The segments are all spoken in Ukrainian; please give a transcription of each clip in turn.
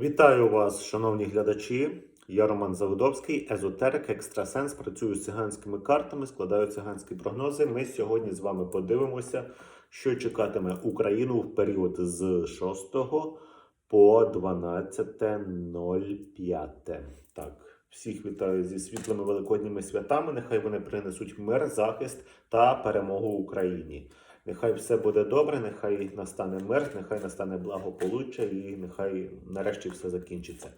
Вітаю вас, шановні глядачі. Я Роман Заводовський, езотерик, екстрасенс. Працюю з циганськими картами, складаю циганські прогнози. Ми сьогодні з вами подивимося, що чекатиме Україну в період з 6 по 12.05. Так, всіх вітаю зі світлими великодніми святами. Нехай вони принесуть мир, захист та перемогу Україні. Нехай все буде добре, нехай настане мир, нехай настане благополуччя і нехай нарешті все закінчиться.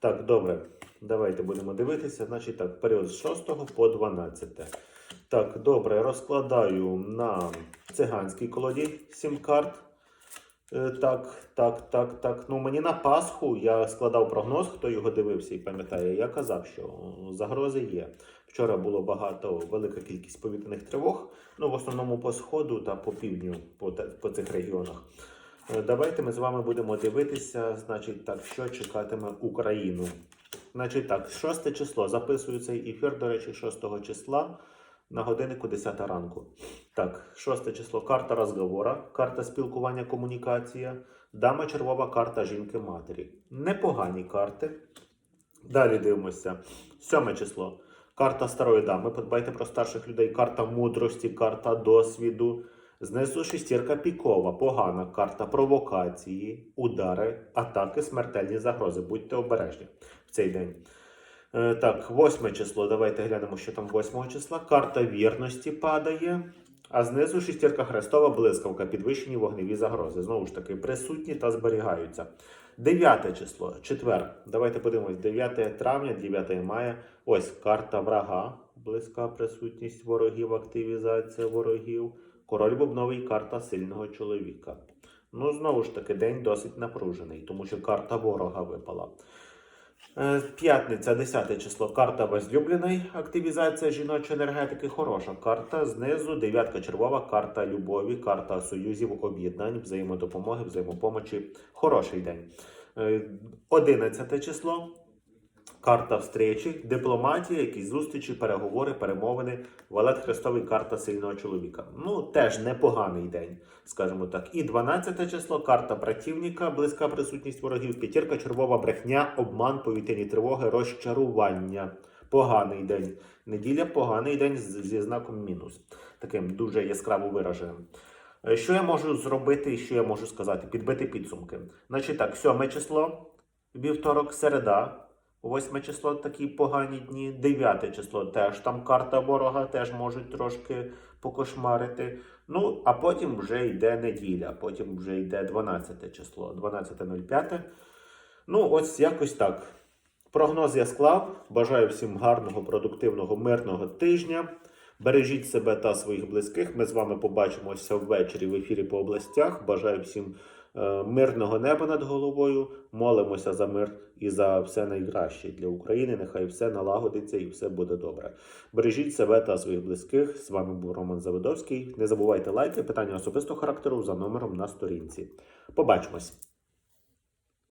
Так, добре, давайте будемо дивитися. Значить так, період з 6 по 12. Так, добре, розкладаю на циганській колоді 7 карт. Е, Так, так, так, так. Ну мені на Пасху я складав прогноз, хто його дивився і пам'ятає. Я казав, що загрози є. Вчора було багато, велика кількість повітряних тривог. Ну, в основному по сходу та по півдню, по, по цих регіонах. Е, Давайте ми з вами будемо дивитися, значить, так, що чекатиме Україну. Значить так, 6 число. Записую цей ефір, до речі, 6 числа на годиннику 10 ранку. Так, 6 число. Карта розговора, карта спілкування, комунікація. Дама червова карта жінки-матері. Непогані карти. Далі дивимося. 7 число. Карта старої дами. Подбайте про старших людей. Карта мудрості, карта досвіду. Знизу шестірка пікова, погана карта провокації, удари, атаки, смертельні загрози. Будьте обережні в цей день. Е, так, восьме число. Давайте глянемо, що там 8 числа. Карта вірності падає. А знизу шестірка хрестова, блискавка, підвищені вогневі загрози. Знову ж таки, присутні та зберігаються. Дев'яте число, четвер. Давайте подивимось. 9 травня, 9 мая. Ось карта врага, близька присутність ворогів, активізація ворогів. Король бубновий карта сильного чоловіка. Ну, знову ж таки, день досить напружений, тому що карта ворога випала. Е, П'ятниця, 10 число. Карта возлюбленої. Активізація жіночої енергетики. Хороша карта. Знизу дев'ятка червова, карта любові, карта союзів, об'єднань, взаємодопомоги, взаємопомочі. Хороший день. Е, 11 число. Карта встречі, дипломатія, якісь зустрічі, переговори, перемовини. Валет Хрестовий карта сильного чоловіка. Ну, теж непоганий день, скажімо так. І 12 число, карта противника, близька присутність ворогів, п'ятірка, червова брехня, обман, повітряні тривоги, розчарування. Поганий день. Неділя поганий день зі знаком мінус. Таким дуже яскраво вираженим. Е, Що я можу зробити і що я можу сказати? Підбити підсумки. Значить так, 7 число, вівторок, середа. Восьме число такі погані дні. Дев'яте число теж там карта ворога, теж можуть трошки покошмарити. Ну, а потім вже йде неділя, потім вже йде 12 число, 12.05. Ну, ось якось так. Прогноз я склав. Бажаю всім гарного, продуктивного, мирного тижня. Бережіть себе та своїх близьких. Ми з вами побачимося ввечері в ефірі по областях. Бажаю всім мирного неба над головою. Молимося за мир і за все найкраще для України. Нехай все налагодиться і все буде добре. Бережіть себе та своїх близьких. З вами був Роман Заводовський. Не забувайте лайки, питання особистого характеру за номером на сторінці. Побачимось!